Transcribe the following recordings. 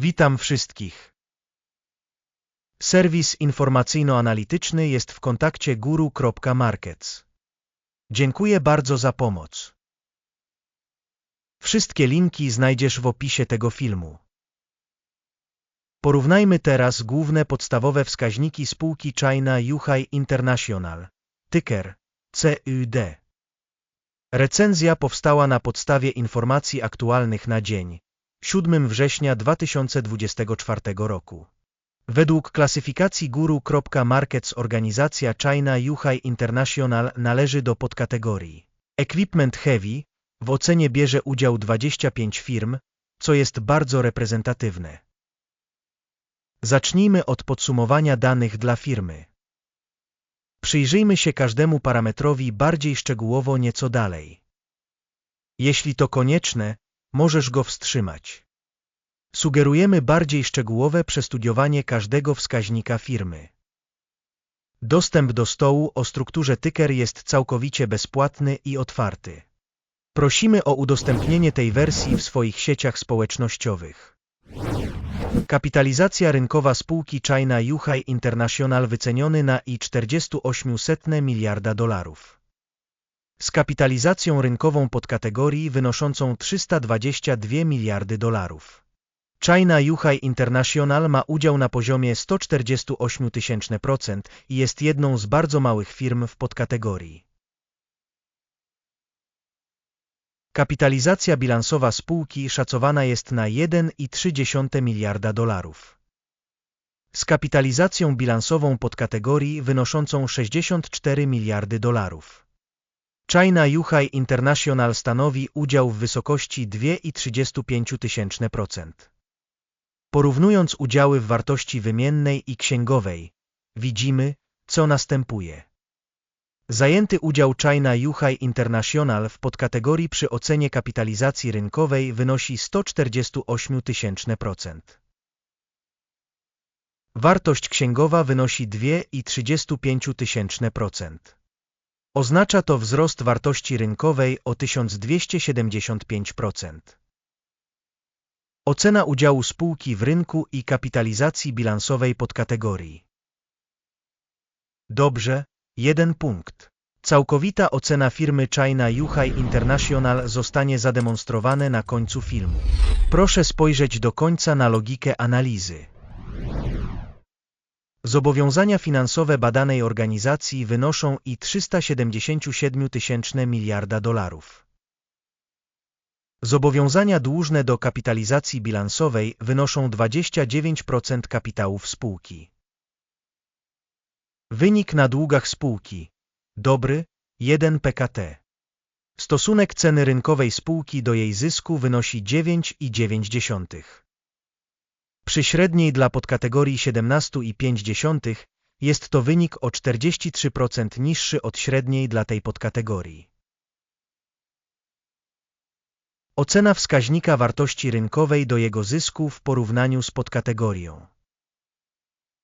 Witam wszystkich. Serwis informacyjno-analityczny jest w kontakcie guru.markets. Dziękuję bardzo za pomoc. Wszystkie linki znajdziesz w opisie tego filmu. Porównajmy teraz główne podstawowe wskaźniki spółki China Yuhai International, ticker CUD. Recenzja powstała na podstawie informacji aktualnych na dzień 7 września 2024 roku. Według klasyfikacji guru.markets organizacja China Yuhai International należy do podkategorii Equipment Heavy, w ocenie bierze udział 25 firm, co jest bardzo reprezentatywne. Zacznijmy od podsumowania danych dla firmy. Przyjrzyjmy się każdemu parametrowi bardziej szczegółowo nieco dalej. Jeśli to konieczne, możesz go wstrzymać. Sugerujemy bardziej szczegółowe przestudiowanie każdego wskaźnika firmy. Dostęp do stołu o strukturze ticker jest całkowicie bezpłatny i otwarty. Prosimy o udostępnienie tej wersji w swoich sieciach społecznościowych. Kapitalizacja rynkowa spółki China Yuhai International wyceniony na i 48,7 miliarda dolarów. Z kapitalizacją rynkową podkategorii wynoszącą 322 miliardy dolarów. China Yuhai International ma udział na poziomie 148 000% i jest jedną z bardzo małych firm w podkategorii. Kapitalizacja bilansowa spółki szacowana jest na 1,3 miliarda dolarów. Z kapitalizacją bilansową podkategorii wynoszącą 64 miliardy dolarów. China Yuhai International stanowi udział w wysokości 2,35%. Porównując udziały w wartości wymiennej i księgowej, widzimy, co następuje. Zajęty udział China Yuhai International w podkategorii przy ocenie kapitalizacji rynkowej wynosi 148%. Wartość księgowa wynosi 2,35%. Oznacza to wzrost wartości rynkowej o 1275%. Ocena udziału spółki w rynku i kapitalizacji bilansowej podkategorii. Dobrze, jeden punkt. Całkowita ocena firmy China Yuhai International zostanie zademonstrowane na końcu filmu. Proszę spojrzeć do końca na logikę analizy. Zobowiązania finansowe badanej organizacji wynoszą i 377 tysięczne miliarda dolarów. Zobowiązania dłużne do kapitalizacji bilansowej wynoszą 29% kapitałów spółki. Wynik na długach spółki. Dobry, 1 PKT. Stosunek ceny rynkowej spółki do jej zysku wynosi 9,9. Przy średniej dla podkategorii 17,5 jest to wynik o 43% niższy od średniej dla tej podkategorii. Ocena wskaźnika wartości rynkowej do jego zysku w porównaniu z podkategorią.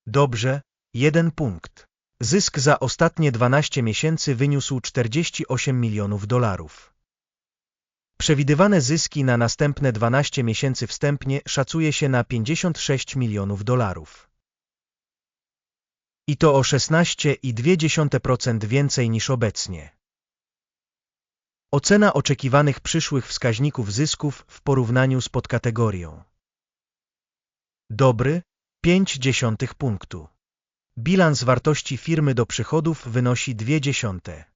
Dobrze, jeden punkt. Zysk za ostatnie 12 miesięcy wyniósł 48 milionów dolarów. Przewidywane zyski na następne 12 miesięcy wstępnie szacuje się na 56 milionów dolarów. I to o 16,2% więcej niż obecnie. Ocena oczekiwanych przyszłych wskaźników zysków w porównaniu z podkategorią. Dobry, 0,5 punktu. Bilans wartości firmy do przychodów wynosi 0,2.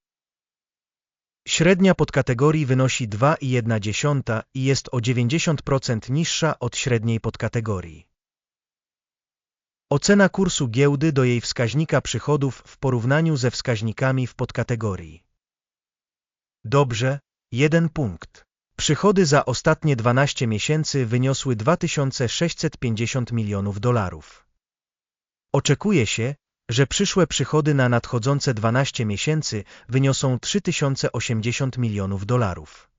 Średnia podkategorii wynosi 2,1 i jest o 90% niższa od średniej podkategorii. Ocena kursu giełdy do jej wskaźnika przychodów w porównaniu ze wskaźnikami w podkategorii. Dobrze, jeden punkt. Przychody za ostatnie 12 miesięcy wyniosły 2650 milionów dolarów. Oczekuje się, że przyszłe przychody na nadchodzące 12 miesięcy wyniosą 3080 milionów dolarów.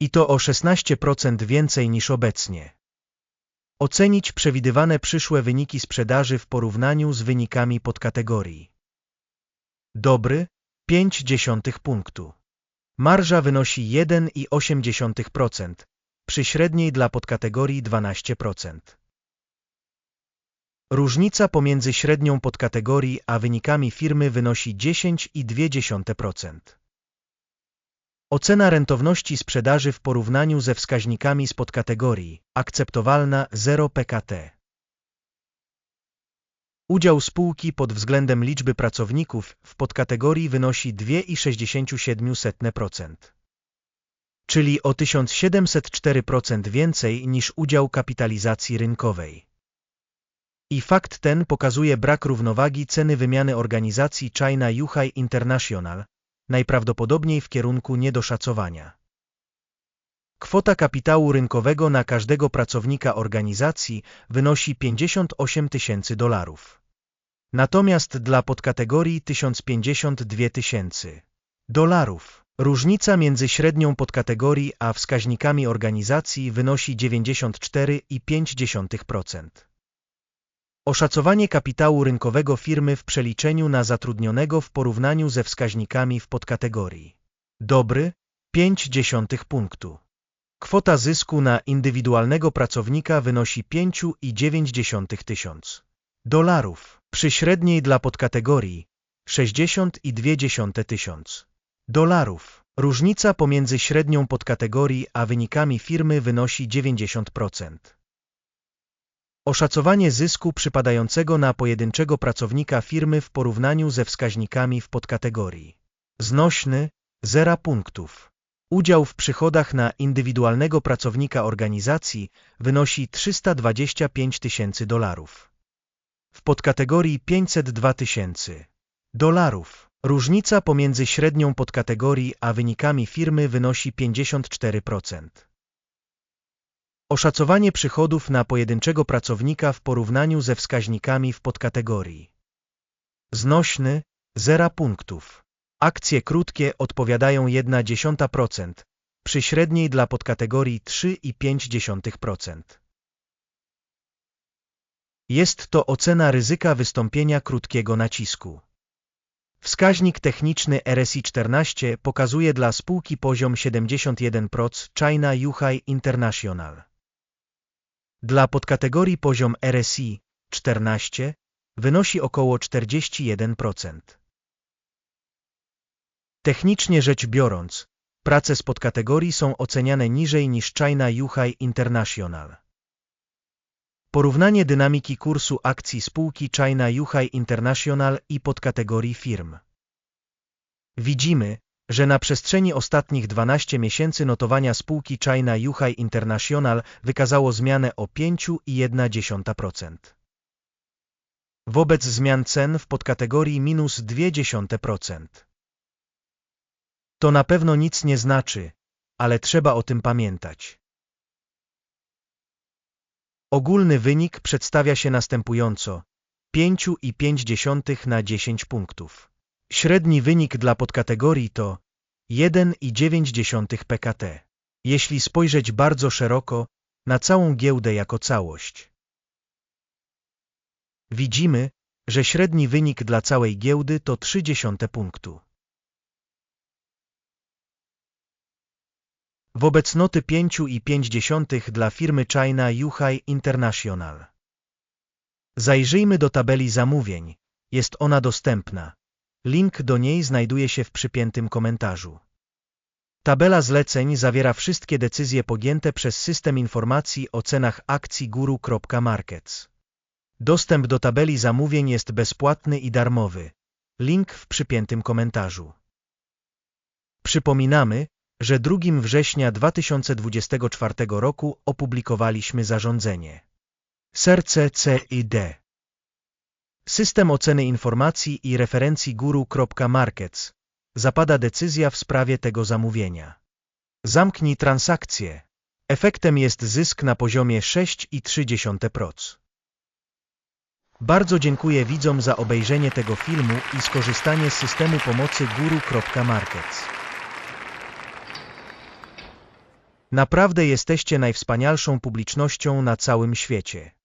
I to o 16% więcej niż obecnie. Ocenić przewidywane przyszłe wyniki sprzedaży w porównaniu z wynikami podkategorii. Dobry, 0,5 punktu. Marża wynosi 1,8%, przy średniej dla podkategorii 12%. Różnica pomiędzy średnią podkategorii a wynikami firmy wynosi 10,2%. Ocena rentowności sprzedaży w porównaniu ze wskaźnikami z podkategorii akceptowalna 0 PKT. Udział spółki pod względem liczby pracowników w podkategorii wynosi 2,67%, czyli o 1704% więcej niż udział kapitalizacji rynkowej. I fakt ten pokazuje brak równowagi ceny wymiany organizacji China Yuhai International, najprawdopodobniej w kierunku niedoszacowania. Kwota kapitału rynkowego na każdego pracownika organizacji wynosi 58 tysięcy dolarów. Natomiast dla podkategorii 1052 tysięcy dolarów. Różnica między średnią podkategorii a wskaźnikami organizacji wynosi 94,5%. Oszacowanie kapitału rynkowego firmy w przeliczeniu na zatrudnionego w porównaniu ze wskaźnikami w podkategorii. Dobry 0,5 punktu. Kwota zysku na indywidualnego pracownika wynosi 5,9 tysiąc dolarów, przy średniej dla podkategorii 60,2 tysiąc dolarów. Różnica pomiędzy średnią podkategorii a wynikami firmy wynosi 90%. Oszacowanie zysku przypadającego na pojedynczego pracownika firmy w porównaniu ze wskaźnikami w podkategorii. Znośny 0 punktów. Udział w przychodach na indywidualnego pracownika organizacji wynosi 325 tysięcy dolarów. W podkategorii 502 tysięcy dolarów. Różnica pomiędzy średnią podkategorii a wynikami firmy wynosi 54%. Oszacowanie przychodów na pojedynczego pracownika w porównaniu ze wskaźnikami w podkategorii. Znośny 0 punktów. Akcje krótkie odpowiadają 1,1%, przy średniej dla podkategorii 3,5%. Jest to ocena ryzyka wystąpienia krótkiego nacisku. Wskaźnik techniczny RSI 14 pokazuje dla spółki poziom 71% China Yuhai International. Dla podkategorii poziom RSI 14 wynosi około 41%. Technicznie rzecz biorąc, prace z podkategorii są oceniane niżej niż China Yuhai International. Porównanie dynamiki kursu akcji spółki China Yuhai International i podkategorii firm. Widzimy, że na przestrzeni ostatnich 12 miesięcy notowania spółki China Yuhai International wykazało zmianę o 5,1%. Wobec zmian cen w podkategorii minus 0,2%. To na pewno nic nie znaczy, ale trzeba o tym pamiętać. Ogólny wynik przedstawia się następująco 5,5 na 10 punktów. Średni wynik dla podkategorii to 1,9 PKT. Jeśli spojrzeć bardzo szeroko, na całą giełdę jako całość. Widzimy, że średni wynik dla całej giełdy to 0,3 punktu. Wobec noty 5,5 dla firmy China Yuhai International. Zajrzyjmy do tabeli zamówień. Jest ona dostępna. Link do niej znajduje się w przypiętym komentarzu. Tabela zleceń zawiera wszystkie decyzje podjęte przez system informacji o cenach akcji guru.markets. Dostęp do tabeli zamówień jest bezpłatny i darmowy. Link w przypiętym komentarzu. Przypominamy, że 2 września 2024 roku opublikowaliśmy zarządzenie. Serce CID. System oceny informacji i referencji guru.markets. Zapada decyzja w sprawie tego zamówienia. Zamknij transakcję. Efektem jest zysk na poziomie 6,3%. Bardzo dziękuję widzom za obejrzenie tego filmu i skorzystanie z systemu pomocy guru.markets. Naprawdę jesteście najwspanialszą publicznością na całym świecie.